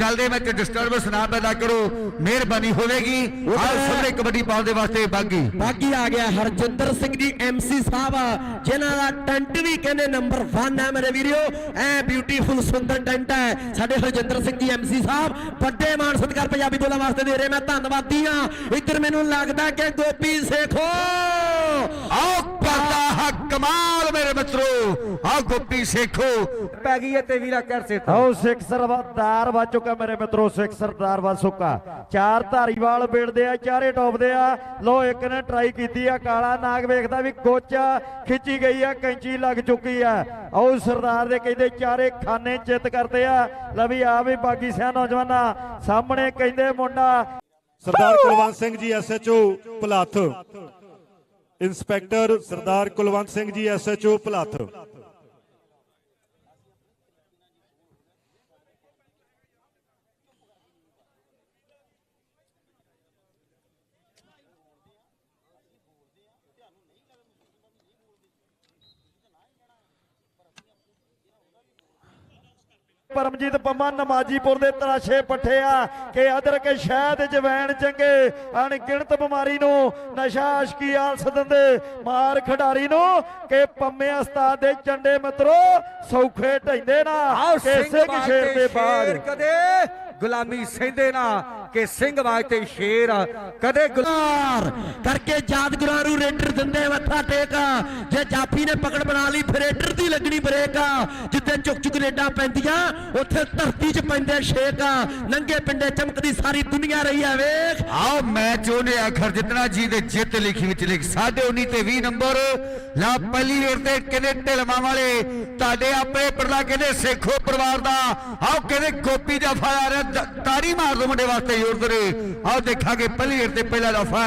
ਗੱਲ ਦੇ ਵਿੱਚ ਡਿਸਟਰਬੈਂਸ ਨਾ ਪੈਦਾ ਕਰੋ। ਮਿਹਰਬਾਨੀ ਹੋਵੇਗੀ। ਆਹ ਸਭਰੇ ਕਬੱਡੀ ਪਾਉਣ ਦੇ ਵਾਸਤੇ ਬਾਗੀ। ਬਾਕੀ ਆ ਗਿਆ ਹਰਜਿੰਦਰ ਸਿੰਘ ਜੀ ਐਮਸੀ ਸਾਹਿਬ ਜਿਨ੍ਹਾਂ ਦਾ ਟੈਂਟ ਵੀ ਕਹਿੰਦੇ ਨੰਬਰ 1 ਹੈ ਮੇਰੇ ਵੀਰੋ ਐ ਬਿਊਟੀਫੁਲ ਸੁੰਦਰ ਟੈਂਟ ਹੈ। ਸਾਡੇ ਹਰਜਿੰਦਰ ਸਿੰਘ ਜੀ ਐਮਸੀ ਸਾਹਿਬ ਵੱਡੇ ਮਾਣ ਸਤਿਕਾਰ ਪੰਜਾਬੀ ਬੋਲਾਂ ਵਾਸਤੇ ਦੇ ਰਹੇ। ਮੈਂ ਧੰਨਵਾਦੀ ਆ ਇੱਧਰ ਮੈਨੂੰ ਲੱਗਦਾ ਕਿ ਗੋਪੀ ਸੇਖੋ। ਆਓ ਕਰਦਾ ਕਮਾਲ। ਮਿੱਤਰੋ ਆਹ ਗੋਪੀ ਸੇਖੋ ਪੈ ਗਈ ਹੈ ਤੇ ਵੀਰਾ ਕਰ ਸੇ ਆਓ ਸਿੱਖ ਸਰਦਾਰ ਵੱਜ ਚੁੱਕਾ ਮੇਰੇ ਮਿੱਤਰੋ ਸਿੱਖ ਸਰਦਾਰ ਵੱਜ ਸੁੱਕਾ ਚਾਰ ਧਾਰੀਵਾਲ ਬੇੜਦੇ ਆ ਚਾਰੇ ਟੋਪਦੇ ਆ। ਲੋ ਇੱਕ ਨੇ ਟਰਾਈ ਕੀਤੀ ਆ ਕਾਲਾ ਨਾਗ ਵੇਖਦਾ ਵੀ ਗੋਚਾ ਖਿੱਚੀ ਗਈ ਆ ਕੈਂਚੀ ਲੱਗ ਚੁੱਕੀ ਆ। ਆਓ ਸਰਦਾਰ ਦੇ ਕਹਿੰਦੇ ਚਾਰੇ ਖਾਨੇ ਚਿੱਤ ਕਰਦੇ ਆ। ਲੈ ਵੀ ਆ ਵੀ ਬਾਗੀ ਸਿਆ ਨੌਜਵਾਨਾਂ ਸਾਹਮਣੇ ਕਹਿੰਦੇ ਮੁੰਡਾ। Sardar Kulwant Singh ji SHO Bhalath. Inspector Sardar Kulwant Singh ji SHO Bhalath. Paramjit Pamma Namajipur ਦੇ ਤਰਾਸ਼ੇ ਪੱਠਿਆ ਕਿ ਅਦਰਕ ਸ਼ਹਿਦ ਜਵੈਣ ਚੰਗੇ ਅਣਗਿਣਤ ਬਿਮਾਰੀ ਨੂੰ ਨਸ਼ਾ ਆਸ਼ਕੀ ਆਲਸ ਦਿੰਦੇ ਮਾਰ ਖਿਡਾਰੀ ਨੂੰ ਕਿ ਪੰਮੇ ਉਸਤਾਦ ਦੇ ਚੰਡੇ ਮਿੱਤਰੋ ਸੌਖੇ ਢੈਂਦੇ ਨਾ ਕਿ ਸਿੰਘ ਸ਼ੇਰ ਦੇ ਸ਼ੇਰ ਕਦੇ ਗੁਲਾਮੀ ਸਹਿੰਦੇ ਨਾ। ਕਿ ਸਿੰਘ ਬਾਗ ਤੇ ਸ਼ੇਰ ਕਦੇ ਗੁਲਾ- ਗੁਲਾਰ ਕਰਕੇ ਯਾਦਗਾਰਾਂ ਨੂੰ ਰੇਡਰ ਦਿੰਦੇ ਮੱਥਾ ਟੇਕ ਜੇ ਜਾਫੀ ਨੇ ਪਕੜ ਬਣਾ ਲਈ ਫਿਰ ਰੇਡਰ ਦੀ ਲੱਗਣੀ ਬ੍ਰੇਕ ਜਿੱਥੇ ਚੁੱਕ ਚੁੱਕ ਰੇਡਾਂ ਪੈਂਦੀਆਂ ਉੱਥੇ ਧਰਤੀ 'ਚ ਪੈਂਦੇ ਛੇਕ ਨੰਗੇ ਪਿੰਡੇ ਚਮਕਦੀ ਸਾਰੀ ਦੁਨੀਆ ਰਹੀ ਆ ਵੇਖ। ਆਓ ਮੈਚ ਉਹਨੇ ਆਖਰ ਜਿੱਤਣਾ ਜੀ ਦੇ ਜਿੱਤ ਲਿਖੀ ਵਿੱਚ ਲਿਖ। 19 ਤੇ 20 ਨੰਬਰ ਲਾ ਪਹਿਲੀ ਵੇਰ ਤੇ ਕਹਿੰਦੇ ਢਿਲਮਾਂ ਵਾਲੇ? ਤੁਹਾਡੇ ਆਪਣੇ ਪਰਲਾ ਕਹਿੰਦੇ ਸੇਖੋ ਪਰਿਵਾਰ ਦਾ? ਆਓ ਕਹਿੰਦੇ ਗੋਪੀ ਦਾ ਫਾਇਰ ਤਾਰੀ ਮਾਰ ਦੋ ਮੁੰਡੇ ਵਾਸਤੇ। ਜ਼ੋਰ ਦੇ ਆਓ ਦੇਖਾਂਗੇ ਪਹਿਲੀ ਵੇਰ ਤੇ ਪਹਿਲਾ ਦਫਾ